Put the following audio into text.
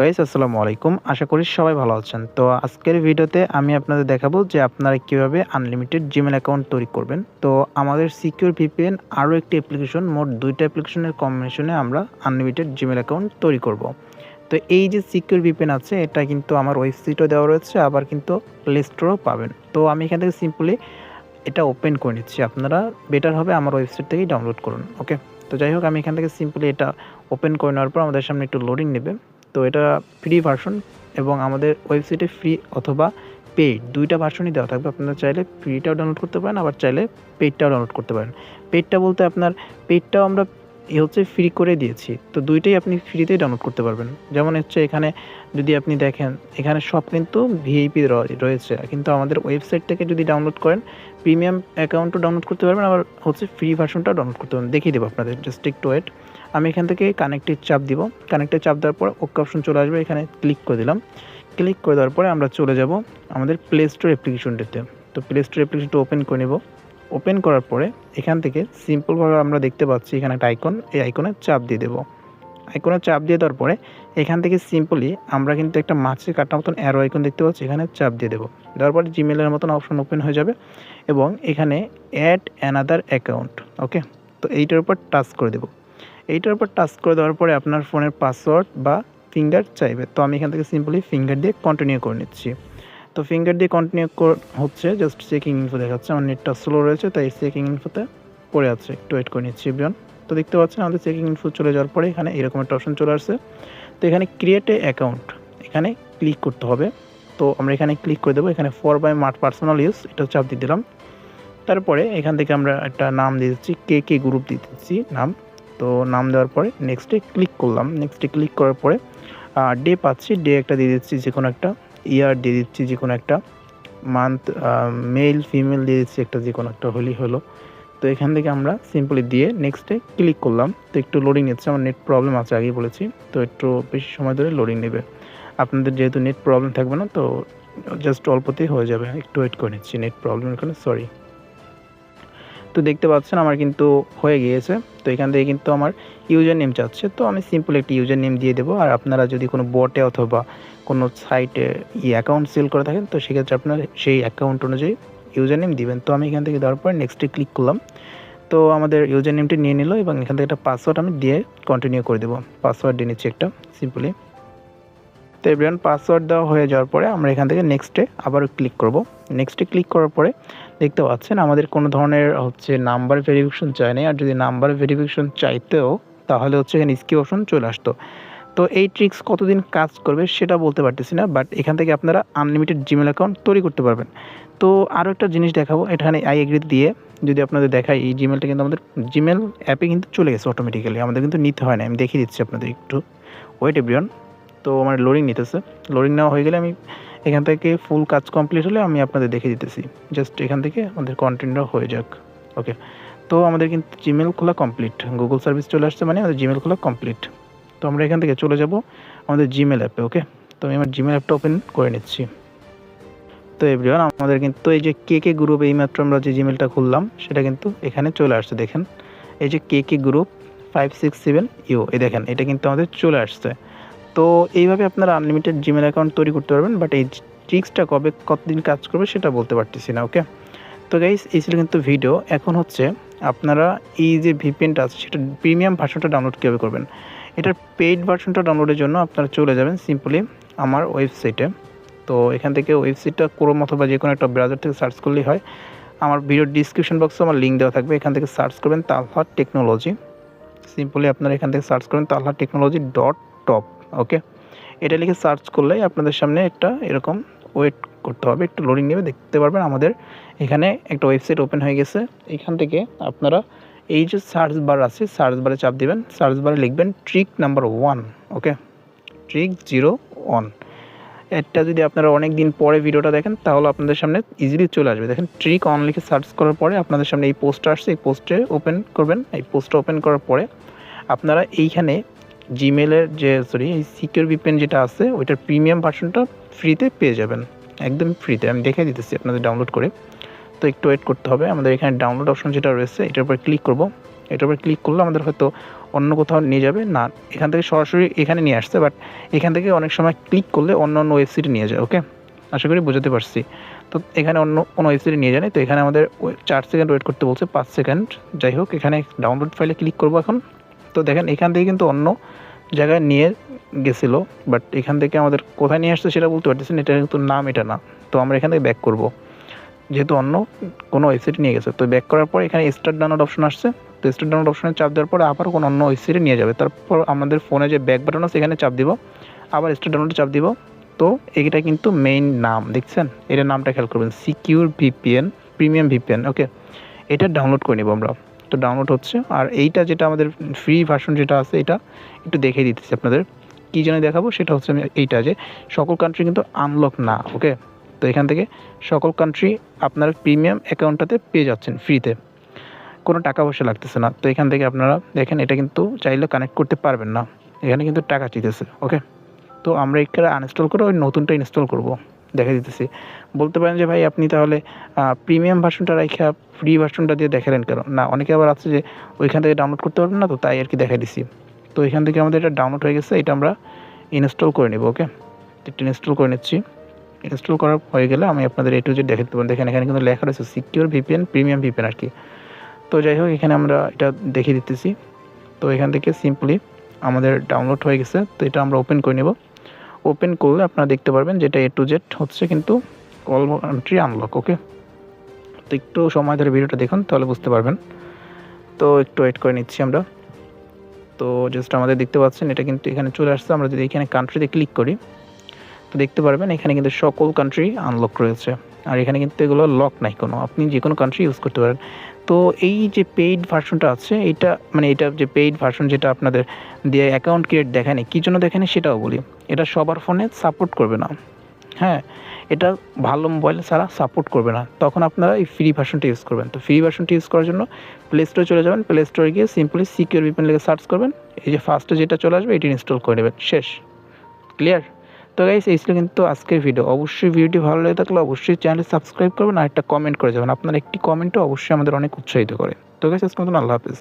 Guys আসসালামু আলাইকুম। আশা করি সবাই ভালো আছেন। তো আজকের ভিডিওতে আমি আপনাদের দেখাবো যে আপনারা কীভাবে আনলিমিটেড জিমেল অ্যাকাউন্ট তৈরি করবেন। তো আমাদের সিকিউর ভিপিএন আরও একটি অ্যাপ্লিকেশন মোট দুইটা অ্যাপ্লিকেশনের কম্বিনেশনে আমরা আনলিমিটেড জিমেল অ্যাকাউন্ট তৈরি করব। তো এই যে সিকিউর ভিপিএন আছে, এটা কিন্তু আমার ওয়েবসাইটও দেওয়া রয়েছে, আবার কিন্তু প্লে পাবেন। তো আমি এখান থেকে সিম্পলি এটা ওপেন করে নিচ্ছি। আপনারা বেটার হবে আমার ওয়েবসাইট থেকেই ডাউনলোড করুন ওকে তো যাই হোক, আমি এখান থেকে সিম্পলি এটা ওপেন করে নেওয়ার পর আমাদের সামনে একটু লোডিং নেবে। তো এটা ফ্রি ভার্সন এবং আমাদের ওয়েবসাইটে ফ্রি অথবা পেইড দুইটা ভার্সনই দেওয়া থাকবে। আপনারা চাইলে ফ্রিটাও ডাউনলোড করতে পারেন, আবার চাইলে পেইডটাও ডাউনলোড করতে পারেন। পেইডটা বলতে আপনার পেইডটাও আমরা এ হচ্ছে ফ্রি করে দিয়েছি। তো দুইটাই আপনি ফ্রিতেই ডাউনলোড করতে পারবেন। যেমন হচ্ছে এখানে যদি আপনি দেখেন, এখানে সব কিন্তু ভিআইপি রয়েছে। কিন্তু আমাদের ওয়েবসাইট থেকে যদি ডাউনলোড করেন প্রিমিয়াম অ্যাকাউন্টও ডাউনলোড করতে পারবেন, আবার হচ্ছে ফ্রি ভার্সনটাও ডাউনলোড করতে পারবেন। দেখিয়ে দেবো আপনাদের জাস্ট একটু ওয়েট আমি এখান থেকে কানেক্টের চাপ দিব। কানেক্টেড চাপ দেওয়ার পর ওকে অপশন চলে আসবে, এখানে ক্লিক করে দিলাম। ক্লিক করে দেওয়ার পরে আমরা চলে যাব আমাদের প্লে স্টোর অ্যাপ্লিকেশনটিতে তো প্লে স্টোর অ্যাপ্লিকেশনটা ওপেন করে নেব। ওপেন করার পরে এখান থেকে সিম্পলভাবে আমরা দেখতে পাচ্ছি এখানে একটা আইকন এই আইকনে চাপ দিয়ে দেবো। আইকনে চাপ দিয়ে দেওয়ার পরে এখান থেকে সিম্পলি আমরা কিন্তু একটা মাছের কাটার মতন অ্যারো আইকন দেখতে পাচ্ছি, এখানে চাপ দিয়ে দেবো। দেওয়ার পরে জিমেলের মতন অপশন ওপেন হয়ে যাবে এবং এখানে অ্যাড অ্যানাদার অ্যাকাউন্ট ওকে তো এইটার উপর টাচ করে দেবো। এইটার উপর টাচ করে দেওয়ার পরে আপনার ফোনের পাসওয়ার্ড বা ফিঙ্গার চাইবে, তো আমি এখান থেকে সিম্পলি ফিঙ্গার দিয়ে কন্টিনিউ করে নিচ্ছি। তো ফিঙ্গার দিয়ে কন্টিনিউ হচ্ছে জাস্ট চেকিং ইনফো দেখাচ্ছে। আমার নেটটা স্লো রয়েছে, তাই চেকিং ইনফোতে পড়ে আছে। একটু ওয়েট করে নিচ্ছি বিয়ন তো দেখতে পাচ্ছেন, আমাদের চেকিং ইনফো চলে যাওয়ার পরে এখানে এরকম একটা অপশন চলে আসছে। তো এখানে ক্রিয়েট এ অ্যাকাউন্ট এখানে ক্লিক করতে হবে। তো আমরা এখানে ক্লিক করে দেবো, এখানে for buy mart personal use এটা চাপ দিয়ে দিলাম। তারপরে এখান থেকে আমরা একটা নাম দিয়ে দিচ্ছি, কে কে গ্রুপ দিয়ে দিচ্ছি নাম। তো নাম দেওয়ার পরে নেক্সটে ক্লিক করলাম। নেক্সটে ক্লিক করার পরে ডে পাচ্ছি ডে একটা দিয়ে দিচ্ছি যে কোনো একটা। ইয়ার দিয়ে দিচ্ছি যে কোনো একটা মান্থ মেল ফিমেল দিয়ে দিচ্ছি একটা যে কোনো একটা হলেই হলো। তো এখান থেকে আমরা সিম্পলি দিয়ে নেক্সটে ক্লিক করলাম। তো একটু লোডিং নিচ্ছে, আমার নেট প্রবলেম আছে আগেই বলেছি। তো একটু বেশি সময় ধরে লোডিং নেবে। আপনাদের যেহেতু নেট প্রবলেম থাকবে না, তো জাস্ট অল্পতেই হয়ে যাবে। একটু ওয়েট করে নিচ্ছি নেট প্রবলেম এখানে সরি তো দেখতে পাচ্ছেন আমার কিন্তু হয়ে গিয়েছে। তো এখান থেকে কিন্তু আমার ইউজার নেম চাচ্ছে। তো আমি সিম্পল একটি ইউজার নেম দিয়ে দেবো। আর আপনারা যদি কোনো বটে অথবা কোনো সাইটে ই অ্যাকাউন্ট সেল করে থাকেন, তো সেক্ষেত্রে আপনার সেই অ্যাকাউন্ট অনুযায়ী ইউজার নেম দিবেন। তো আমি এখান থেকে দেওয়ার পর নেক্সটে ক্লিক করলাম। তো আমাদের ইউজার নেমটি নিয়ে নিল এবং এখান থেকে একটা পাসওয়ার্ড আমি দিয়ে কন্টিনিউ করে দেবো। পাসওয়ার্ড দিয়ে নিচ্ছি একটা সিম্পলি তো এভরিওয়ান পাসওয়ার্ড দেওয়া হয়ে যাওয়ার পরে আমরা এখান থেকে নেক্সটে আবারও ক্লিক করব। নেক্সটে ক্লিক করার পরে দেখতে পাচ্ছেন আমাদের কোনো ধরনের হচ্ছে নাম্বার ভেরিফিকেশন চাই নাই। আর যদি নাম্বার ভেরিফিকেশন চাইতেও, তাহলে হচ্ছে এখানে স্কি অপশন চলে আসতো। তো এই ট্রিক্স কতদিন কাজ করবে সেটা বলতে পারতেছি না বাট এখান থেকে আপনারা আনলিমিটেড জিমেল অ্যাকাউন্ট তৈরি করতে পারবেন। তো আরও একটা জিনিস দেখাবো, এখানে আই এগ্রি দিয়ে যদি আপনাদের দেখাই, এই জিমেলটা কিন্তু আমাদের জিমেল অ্যাপে কিন্তু চলে গেছে অটোমেটিক্যালি আমাদের কিন্তু নিতে হয় না, আমি দেখিয়ে দিচ্ছি আপনাদের একটু। ওয়েট এভরিওয়ান তো আমার লোডিং নিতেছে লোডিং নেওয়া হয়ে গেলে আমি এখান থেকে ফুল কাজ কমপ্লিট হলে আমি আপনাদের দেখে দিতেছি জাস্ট এখান থেকে আমাদের কন্টেন্টটা হয়ে যাক ওকে তো আমাদের কিন্তু জিমেল খোলা কমপ্লিট গুগল সার্ভিস চলে আসছে মানে আমাদের জিমেল খোলা কমপ্লিট তো আমরা এখান থেকে চলে যাব আমাদের জিমেল অ্যাপে ওকে তো আমি আমার জিমেল অ্যাপটা ওপেন করে নিচ্ছি। তো এভরিওয়ান আমাদের কিন্তু এই যে কে কে গ্রুপ এইমাত্র আমরা যে জিমেলটা খুললাম, সেটা কিন্তু এখানে চলে আসছে, দেখেন। এই যে K K group five six seven U এই দেখেন, এটা কিন্তু আমাদের চলে আসছে। তো এইভাবে আপনারা আনলিমিটেড জিমেল অ্যাকাউন্ট তৈরি করতে পারবেন বাট এই ট্রিক্সটা কবে কতদিন কাজ করবে সেটা বলতে পারতেছি না ওকে তো গাইস এই ছিল কিন্তু ভিডিও এখন হচ্ছে আপনারা এই যে ভিপিএনটা আছে, সেটা প্রিমিয়াম ভার্সনটা ডাউনলোড কীভাবে করবেন? এটার পেইড ভার্সনটা ডাউনলোডের জন্য আপনারা চলে যাবেন সিম্পলি আমার ওয়েবসাইটে তো এখান থেকে ওয়েবসাইটটা ক্রোম অথবা যে কোনো একটা ব্রাউজার থেকে সার্চ করলেই হয়। আমার ভিডিওর ডিসক্রিপশন বক্সে আমার লিঙ্ক দেওয়া থাকবে, এখান থেকে সার্চ করবেন তালহা টেকনোলজি সিম্পলি আপনারা এখান থেকে সার্চ করবেন Talha technology dot top okay এটা লিখে সার্চ করলেই আপনাদের সামনে একটা এরকম ওয়েট করতে হবে। একটু লোডিং নেবে, দেখতে পারবেন আমাদের এখানে একটা ওয়েবসাইট ওপেন হয়ে গেছে। এখান থেকে আপনারা এই যে সার্চ বার আছে সার্চ বারে চাপ দিবেন। সার্চ বারে লিখবেন trick number one okay trick zero one এটা যদি আপনারা অনেক দিন পরে ভিডিওটা দেখেন, তাহলে আপনাদের সামনে ইজিলি চলে আসবে। দেখেন ট্রিক অন লিখে সার্চ করার পরে আপনাদের সামনে এই পোস্টটা আসছে। এই পোস্টে ওপেন করবেন। এই পোস্টটা ওপেন করার পরে আপনারা এইখানে জিমেলের যে সরি এই সিকিউর ভিপেন যেটা আছে, ওইটার প্রিমিয়াম ভার্সনটা ফ্রিতে পেয়ে যাবেন। একদম ফ্রিতে আমি দেখে দিতেছি আপনাদের ডাউনলোড করে। তো একটু ওয়েট করতে হবে। আমাদের এখানে ডাউনলোড অপশন যেটা রয়েছে, এটার উপর ক্লিক করব। এটার উপর ক্লিক করলে আমাদের হয়তো অন্য কোথাও নিয়ে যাবে। না, এখান থেকে সরাসরি এখানে নিয়ে আসছে বাট এখান থেকে অনেক সময় ক্লিক করলে অন্য অন্য ওয়েবসাইটে নিয়ে যায় ওকে আশা করি বোঝাতে পারছি। তো এখানে অন্য, কোনো ওয়েবসাইটে নিয়ে যায় তো এখানে আমাদের চার সেকেন্ড ওয়েট করতে বলছে, পাঁচ সেকেন্ড যাই হোক, এখানে ডাউনলোড ফাইলে ক্লিক করব এখন। তো দেখেন, এখান থেকে কিন্তু অন্য জায়গায় নিয়ে গেছিল বাট এখান থেকে আমাদের কোথায় নিয়ে আসছে সেটা বলতে পারতেছি না, এটা কিন্তু নাম এটা না। তো আমরা এখান থেকে ব্যাক করব। যেহেতু অন্য কোনো ওয়েবসাইটে নিয়ে গেছে, তো ব্যাক করার পর এখানে স্টার্ট ডাউনলোড অপশন আসছে। তো স্টার ডাউনলোড অপশনে চাপ দেওয়ার পরে আবার কোনো অন্য ওয়েবসাইটে নিয়ে যাবে। তারপর আমাদের ফোনে যে ব্যাক বাটন আছে, এখানে চাপ দিব। আবার স্টার ডাউনলোডে চাপ দিব। তো এটা কিন্তু মেইন নাম, দেখছেন? এটার নামটা খেয়াল করবেন secure VPN premium VPN okay এটা ডাউনলোড করে নেব আমরা। তো ডাউনলোড হচ্ছে। আর এইটা যেটা আমাদের ফ্রি ভার্সন যেটা আছে, এটা একটু দেখে দিতেছি আপনাদের। কী জন্য দেখাবো? সেটা হচ্ছে আমি এইটা যে সকল কান্ট্রি কিন্তু আনলক না ওকে তো এখান থেকে সকল কান্ট্রি আপনার প্রিমিয়াম অ্যাকাউন্টটাতে পেয়ে যাচ্ছেন ফ্রিতে কোনো টাকা পয়সা লাগতেছে না। তো এখান থেকে আপনারা দেখেন, এটা কিন্তু চাইলে কানেক্ট করতে পারবেন না। এখানে কিন্তু টাকা চিতেছে ওকে তো আমরা এটা আনইনস্টল করে ওই নতুনটা ইনস্টল করব। দেখা দিতেছি। বলতে পারেন যে, ভাই, আপনি তাহলে প্রিমিয়াম ভার্সনটা রাখা ফ্রি ভার্সনটা দিয়ে দেখালেন কেন? না, অনেকে আবার আছে যে, ওইখান থেকে ডাউনলোড করতে পারবেন না, তো তাই আর কি দেখা দিছি। তো এখান থেকে আমাদের এটা ডাউনলোড হয়ে গেছে, এটা আমরা ইনস্টল করে নেব ওকে এটা ইনস্টল করে নিচ্ছি। ইনস্টল করার হয়ে গেলে আমি আপনাদের এটু যে দেখাতে পারেন দেখেন, এখানে কিন্তু লেখা রয়েছে সিকিউর ভিপিএন প্রিমিয়াম ভিপিএন আর কি তো যাই হোক, এখানে আমরা এটা দেখিয়ে দিতেছি। তো এখান থেকে সিম্পলি আমাদের ডাউনলোড হয়ে গেছে, তো এটা আমরা ওপেন করে নেব। ওপেন করলে আপনারা দেখতে পারবেন যেটা এ টু জেড হচ্ছে কিন্তু অল কান্ট্রি আনলক ওকে তো একটু সময় ধরে ভিডিওটা দেখুন, তাহলে বুঝতে পারবেন। তো একটু ওয়েট করে নিচ্ছি আমরা। তো জাস্ট আমাদের দেখতে পাচ্ছেন, এটা কিন্তু এখানে চলে আসছে। আমরা যদি এখানে কান্ট্রিতে ক্লিক করি, তো দেখতে পারবেন এখানে কিন্তু সকল কান্ট্রি আনলক রয়েছে। আর এখানে কিন্তু এগুলো লক নাই কোনো। আপনি যে কোনো কান্ট্রি ইউজ করতে পারেন। তো এই যে পেইড ভার্সনটা আছে, এটা মানে এটা যে পেইড ভার্সন যেটা আপনাদের দিয়ে অ্যাকাউন্ট ক্রিয়েট দেখায়নি, কী জন্য দেখায়নি সেটাও বলি। এটা সবার ফোনে সাপোর্ট করবে না। হ্যাঁ এটা ভালো মোবাইল ছাড়া সাপোর্ট করবে না। তখন আপনারা এই ফ্রি ভার্সনটা ইউজ করবেন। তো ফ্রি ভার্সনটা ইউজ করার জন্য প্লে স্টোরে চলে যাবেন। প্লে স্টোরে গিয়ে সিম্পলি সিকিউর ভিপেন লিখে সার্চ করবেন। এই যে ফার্স্টে যেটা চলে আসবে, এটি ইনস্টল করে নেবেন। শেষ। ক্লিয়ার তো গাইস এই ছিল কিন্তু আজকের ভিডিও অবশ্যই ভিডিওটি ভালো লেগে থাকলে অবশ্যই চ্যানেলে সাবস্ক্রাইব করবেন আর একটা কমেন্ট করে যাবেন। আপনার একটি কমেন্টও অবশ্যই আমাদের অনেক উৎসাহিত করে। তো গাইস আজকে মতন আল্লাহ হাফিজ।